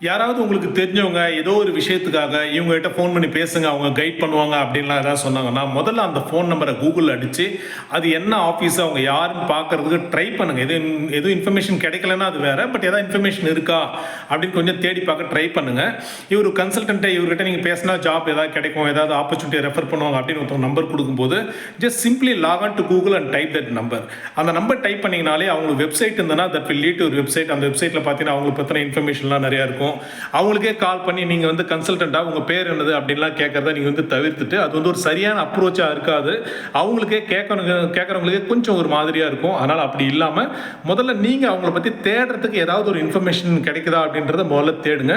யாராவது உங்களுக்கு தெரிஞ்சவங்க ஏதோ ஒரு விஷயத்துக்காக இவங்ககிட்ட ஃபோன் பண்ணி பேசுங்க அவங்க கைட் பண்ணுவாங்க அப்படின்லாம் ஏதாவது சொன்னாங்கன்னா முதல்ல அந்த ஃபோன் நம்பரை கூகுளில் அடித்து அது என்ன ஆஃபீஸ் அவங்க யாருன்னு பார்க்கறதுக்கு ட்ரை பண்ணுங்க. எது எதுவும் இன்ஃபர்மேஷன் கிடைக்கலன்னா அது வேறு பட் ஏதாவது இன்ஃபர்மேஷன் இருக்கா அப்படின்னு கொஞ்சம் தேடி பார்க்க ட்ரை பண்ணுங்க. இவர் கன்சல்டண்ட்டை இவர்கிட்ட நீங்கள் பேசினா ஜாப் ஏதாவது கிடைக்கும் ஏதாவது ஆப்பர்ச்சுனிட்டி ரெஃபர் பண்ணுவாங்க அப்படின்னு ஒருத்தவங்க நம்பர் கொடுக்கும்போது just simply log on to Google and type that number அந்த நம்பர் டைப் பண்ணிங்கனாலே அவங்களுக்கு வெப்சைட் இருந்ததுன்னா தட் வில் லீட் ஒரு வெப்சைட் அந்த வெப்சைட்டில் பார்த்தீங்கன்னா அவங்களுக்கு பற்றின இன்ஃபர்மேஷன்லாம் நிறையா இருக்கும். அவங்களுக்கே கால் பண்ணி நீங்கள் வந்து கன்சல்டண்ட்டாக உங்கள் பேர் என்னது அப்படின்லாம் கேட்குறத நீங்கள் வந்து தவிர்த்துட்டு அது வந்து ஒரு சரியான அப்ரோச்சாக இருக்காது. அவங்களுக்கே கேட்கணுங்க கேட்குறவங்களுக்கே கொஞ்சம் ஒரு மாதிரியாக இருக்கும். அதனால் அப்படி இல்லாமல் முதல்ல நீங்கள் அவங்கள பற்றி தேடுறதுக்கு ஏதாவது ஒரு இன்ஃபர்மேஷன் கிடைக்குதா அப்படின்றத முதல்ல தேடுங்க.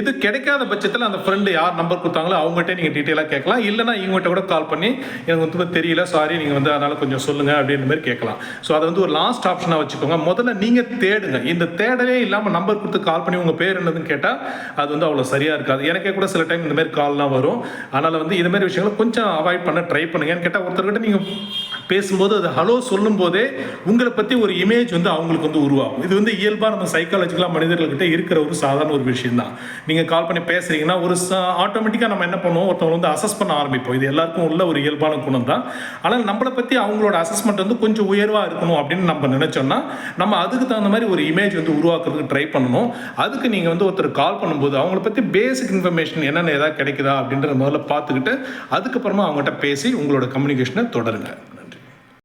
இது கிடைக்காத பட்சத்தில் அந்த ஃப்ரெண்டு யார் நம்பர் கொடுத்தாங்களோ அவங்ககிட்ட நீங்கள் டீட்டெயிலாக கேட்கலாம். இல்லைனா இவங்ககிட்ட கூட கால் பண்ணி எனக்கு வந்து தெரியல சாரி நீங்கள் வந்து அதனால் கொஞ்சம் சொல்லுங்கள் அப்படின்ற மாதிரி கேட்கலாம். ஸோ அதை வந்து ஒரு லாஸ்ட் ஆப்ஷனாக வச்சுக்கோங்க. முதல்ல நீங்கள் தேடுங்க. இந்த தேடலே இல்லாமல் நம்பர் கொடுத்து கால் பண்ணி உங்கள் பேர் என்னதுன்னு கேட்டால் அது வந்து அவ்வளோ சரியாக இருக்காது. எனக்கே கூட சில டைம் இந்த மாதிரி கால்லாம் வரும். அதனால் வந்து இந்த மாதிரி விஷயங்களை கொஞ்சம் அவாய்ட் பண்ண ட்ரை பண்ணுங்க. ஏன்னு கேட்டால் ஒருத்தர்கிட்ட நீங்கள் பேசும்போது அது ஹலோ சொல்லும்போதே உங்களை பற்றி ஒரு இமேஜ் வந்து அவங்களுக்கு வந்து உருவாகும். இது வந்து இயல்பாக நம்ம சைக்காலஜிக்கலாக மனிதர்கள்கிட்ட இருக்கிற ஒரு சாதாரண ஒரு விஷயம் தான் நீங்கள் கால் பண்ணி பேசுறீங்கன்னா ஒரு ஆட்டோமேட்டிக்காக நம்ம என்ன பண்ணுவோம்? ஒருத்தவங்க வந்து அசஸ் பண்ண ஆரம்பிப்போம். இது எல்லாருக்கும் உள்ள ஒரு இயல்பான குணம் தான் ஆனால் நம்மளை பற்றி அவங்களோட அசஸ்மெண்ட் வந்து கொஞ்சம் உயர்வாக இருக்கணும் அப்படின்னு நம்ம நினச்சோம்னா நம்ம அதுக்கு தகுந்த மாதிரி ஒரு இமேஜ் வந்து உருவாக்குறதுக்கு ட்ரை பண்ணணும். அதுக்கு நீங்கள் வந்து ஒருத்தர் கால் பண்ணும்போது அவங்கள பற்றி பேசிக் இன்ஃபர்மேஷன் என்னென்ன ஏதாவது கிடைக்குதா அப்படின்றத முதல்ல பார்த்துக்கிட்டு அதுக்கப்புறமா அவங்ககிட்ட பேசி உங்களோட கம்யூனிகேஷனை தொடருங்க.